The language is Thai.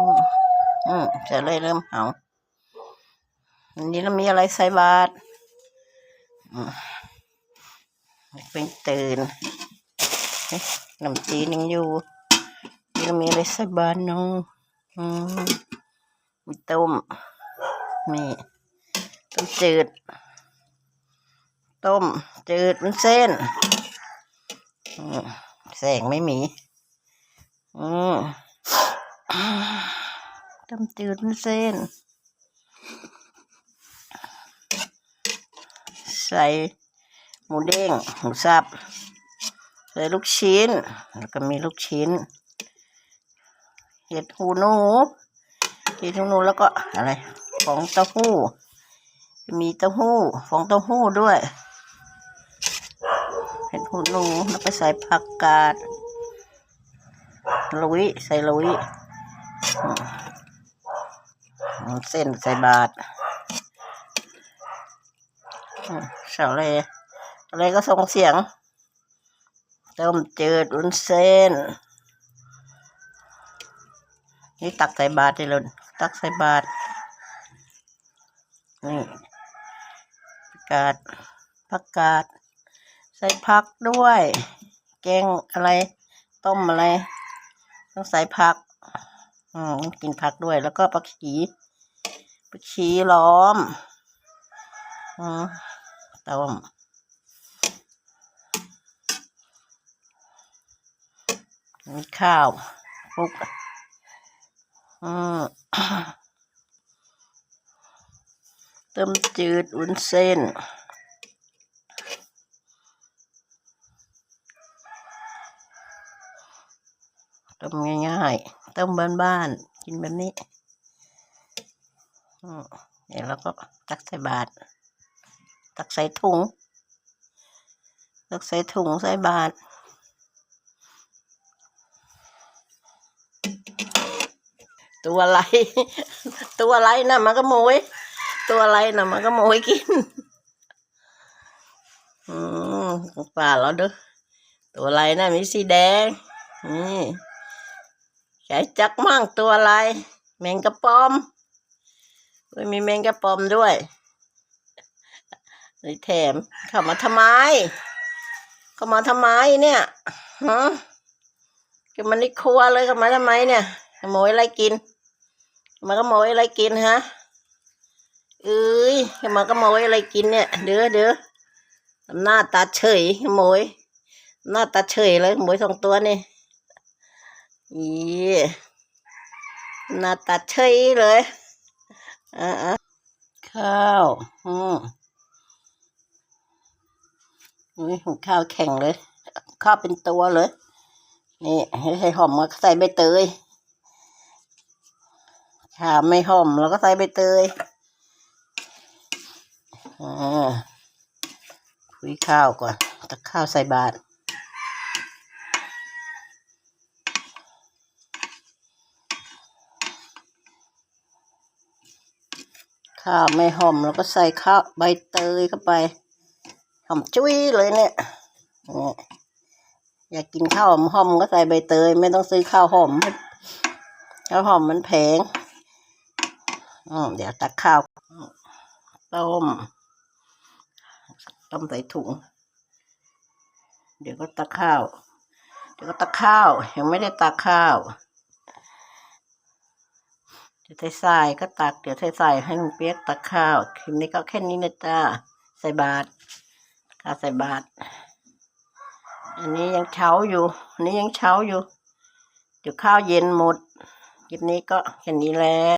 อืมอืมจะเลยเริ่มเหาอันนี้เรามีอะไรใส่บาตรเป็นตื่นน้ำจีนยังอยู่นี่เรามีอะไรใส่บาตรน้องอืมมีต้มมีต้มจืด ต้มจืดมันเส้นแสงไม่มี อืม ต้มจืดมันเส้น ใส่หมูเด้งหมูสับ ใส่ลูกชิ้น แล้วก็มีลูกชิ้น เห็ดหูหนูเห็ดหูหนูแล้วก็อะไรฟองเต้าหู้ มีเต้าหู้ฟองเต้าหู้ด้วย เห็ดหูหนูแล้วก็ใส่ผักกาดลุยใส่ลุย เส้นใส่บาทเสาเลยอะไรก็ส่งเสียง ต้มจืดวุ้นเส้น นี่ตักใส่บาตรได้เลยตักใส่บาตรนี่ผักกาดผักกาด ใส่ผักด้วย แกงอะไร ต้มอะไร ต้องใส่ผัก อืมกินผักด้วย แล้วก็ผักชีผักชีล้อม อืมต้มมีข้าวคลุกอืมต้มจืดวุ้นเส้นต้มง่ายๆ ต้มบ้านๆกินแบบนี้อืมเดี๋ยวเราก็ตักใส่บาตรตักใส่ถุง ตักใส่ถุงใส่บาตรตัวอะไร ตัวอะไรนะมันก็โมย ตัวอะไรนะมันก็โมยกิน อืมป่าแล้วเด้อตัวอะไรนะมีสีแดง นี่ ใช้จักมั่งตัวอะไร แมงกระป๋อมเว้ยมีแมงกระป๋อมด้วยนี่แถมเข้ามาทำไม เข้ามาทำไมเนี่ยฮะก็มันในครัวเลยเข้ามาทำไมเนี่ยขโมยอะไรกินมาขโมยอะไรกินฮะเอ้ยมาขโมยอะไรกินเนี่ย เด้อเด้อหน้าตาเฉยขโมยหน้าตาเฉยเลยขโมยสองตัวนี่ อีหน้าตาเฉยเลยอ่าข้าวอืมนี่หุงข้าวแข็งเลย ข้าวเป็นตัวเลย นี่ให้หอมมาใส่ใบเตยถ้าไม่หอมเราก็ใส่ใบเตยอ่าคุยข้าวก่อนตักข้าวใส่บาตร ข้าวไม่หอมเราก็ใส่ข้าวใบเตยเข้าไปหอมจุ้ยเลยเนี่ยเนี่ยอยากกินข้าวหอมหอมก็ใส่ใบเตย ไม่ต้องซื้อข้าวหอมข้าวหอมมันแพงอืมเดี๋ยวตักข้าว ต้ม ต้มใส่ถุง เดี๋ยวก็ตักข้าว เดี๋ยวก็ตักข้าว ยังไม่ได้ตักข้าว เดี๋ยวใส่ก็ตัก เดี๋ยวใส่ให้ลุงเปียกตักข้าวคลิปนี้ก็แค่นี้นะจ้าใส่บาตรข้าใส่บาตรอันนี้ยังเช้าอยู่ อันนี้ยังเช้าอยู่เดี๋ยวข้าวเย็นหมดคลิปนี้ก็แค่นี้แหละ